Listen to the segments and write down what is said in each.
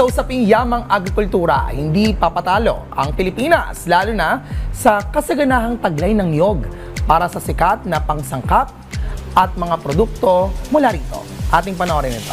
Sa usaping yamang agrikultura, hindi papatalo ang Pilipinas, lalo na sa kasaganahang taglay ng niyog para sa sikat na pangsangkap at mga produkto mula rito. Ating panoorin ito.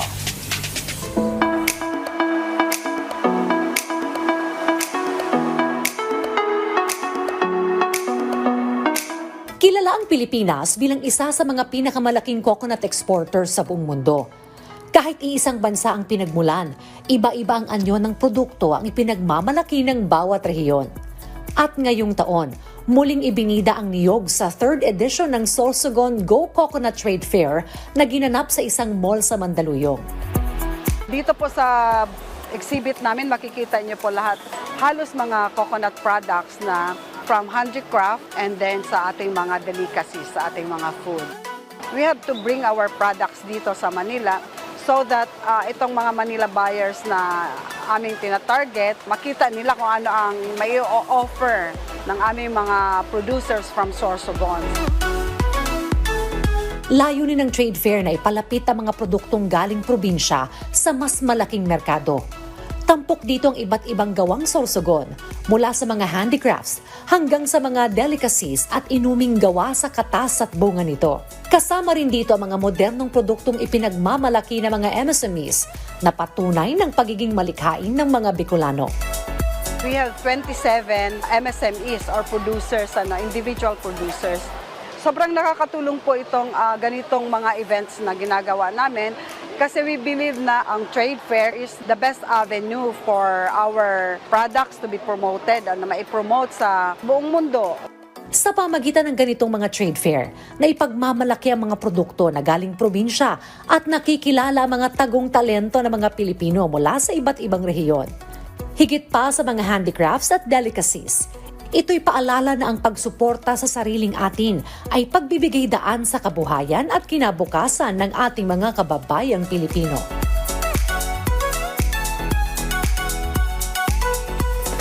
Kilala ang Pilipinas bilang isa sa mga pinakamalaking coconut exporters sa buong mundo. Kahit iisang bansa ang pinagmulan, iba-iba ang anyo ng produkto ang ipinagmamalaki ng bawat rehiyon. At ngayong taon, muling ibinida ang niyog sa third edition ng Sorsogon Go Coconut Trade Fair na ginanap sa isang mall sa Mandaluyong. Dito po sa exhibit namin, makikita niyo po lahat halos mga coconut products na from handicraft and then sa ating mga delicacies, sa ating mga food. We have to bring our products dito sa Manila so that ah, itong mga Manila buyers na aming tinatarget, makita nila kung ano ang may offer ng aming mga producers from Sorsogon. Layunin ng trade fair na ipalapit ang mga produktong galing probinsya sa mas malaking merkado. Tampok dito ang iba't ibang gawang sorsogon, mula sa mga handicrafts hanggang sa mga delicacies at inuming gawa sa katas at bunga nito. Kasama rin dito ang mga modernong produktong ipinagmamalaki ng mga MSMEs na patunay ng pagiging malikhain ng mga Bicolano. We have 27 MSMEs or producers, ano, individual producers. Sobrang nakakatulong po itong ah, ganitong mga events na ginagawa namin kasi we believe na ang trade fair is the best avenue for our products to be promoted, ano, ma-promote sa buong mundo. Sa pamagitan ng ganitong mga trade fair, na ipagmamalaki ang mga produkto na galing probinsya at nakikilala ang mga tagong talento ng mga Pilipino mula sa iba't ibang rehiyon. Higit pa sa mga handicrafts at delicacies, ito'y paalala na ang pagsuporta sa sariling atin ay pagbibigay daan sa kabuhayan at kinabukasan ng ating mga kababayang Pilipino.